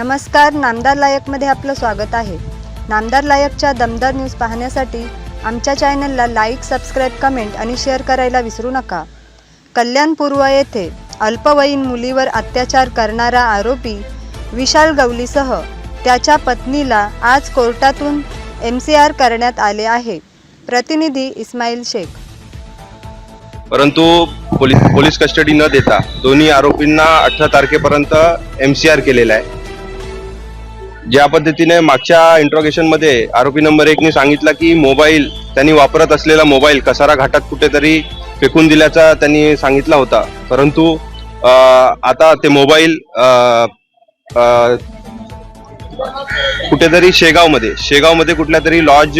नमस्कार नामदार लायकमध्ये आपलं स्वागत आहे. नामदार लायकच्या दमदार न्यूज पाहण्यासाठी आमच्या चॅनलला लाईक सबस्क्राईब कमेंट आणि शेअर करायला विसरू नका. कल्याण पूर्व येथे अल्पवयीन मुलीवर अत्याचार करणारा आरोपी विशाल गवलीसह त्याच्या पत्नीला आज कोर्टातून एम सी आर करण्यात आले आहे. प्रतिनिधी इस्माईल शेख. परंतु पोलीस पोलीस कस्टडी न देता दोन्ही आरोपींना अठरा तारखेपर्यंत एम सी आर केलेला आहे. ज्या पद्धतीने मागच्या इंट्रोगेशनमध्ये आरोपी नंबर एकने सांगितलं की मोबाईल त्यांनी वापरत असलेला मोबाईल कसारा घाटात कुठेतरी फेकून दिल्याचा त्यांनी सांगितला होता. परंतु आता ते मोबाईल कुठेतरी शेगावमध्ये शेगावमध्ये कुठल्या तरी लॉज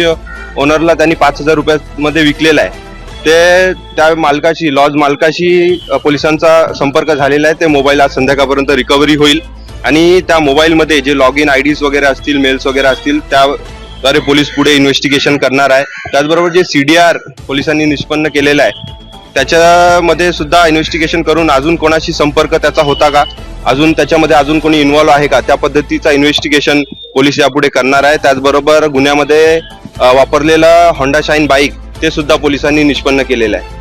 ओनरला त्यांनी पाच हजार रुपयामध्ये विकलेला आहे. ते त्या मालकाशी लॉज मालकाशी पोलिसांचा संपर्क झालेला आहे. ते मोबाईल आज संध्याकाळपर्यंत रिकव्हरी होईल. आणि त्या मोबाईलमध्ये जे लॉग इन आय डीज वगैरे असतील मेल्स वगैरे असतील त्याद्वारे पोलीस पुढे इन्व्हेस्टिगेशन करणार आहे. त्याचबरोबर जे सी डी आर पोलिसांनी निष्पन्न केलेलं आहे त्याच्यामध्ये सुद्धा इन्व्हेस्टिगेशन करून अजून कोणाशी संपर्क त्याचा होता का? अजून त्याच्यामध्ये अजून कोणी इन्व्हॉल्व आहे का? त्या पद्धतीचा इन्व्हेस्टिगेशन पोलीस यापुढे करणार आहे. त्याचबरोबर गुन्ह्यामध्ये वापरलेलं होंडा शाईन बाईक ते सुद्धा पोलिसांनी निष्पन्न केलेलं आहे.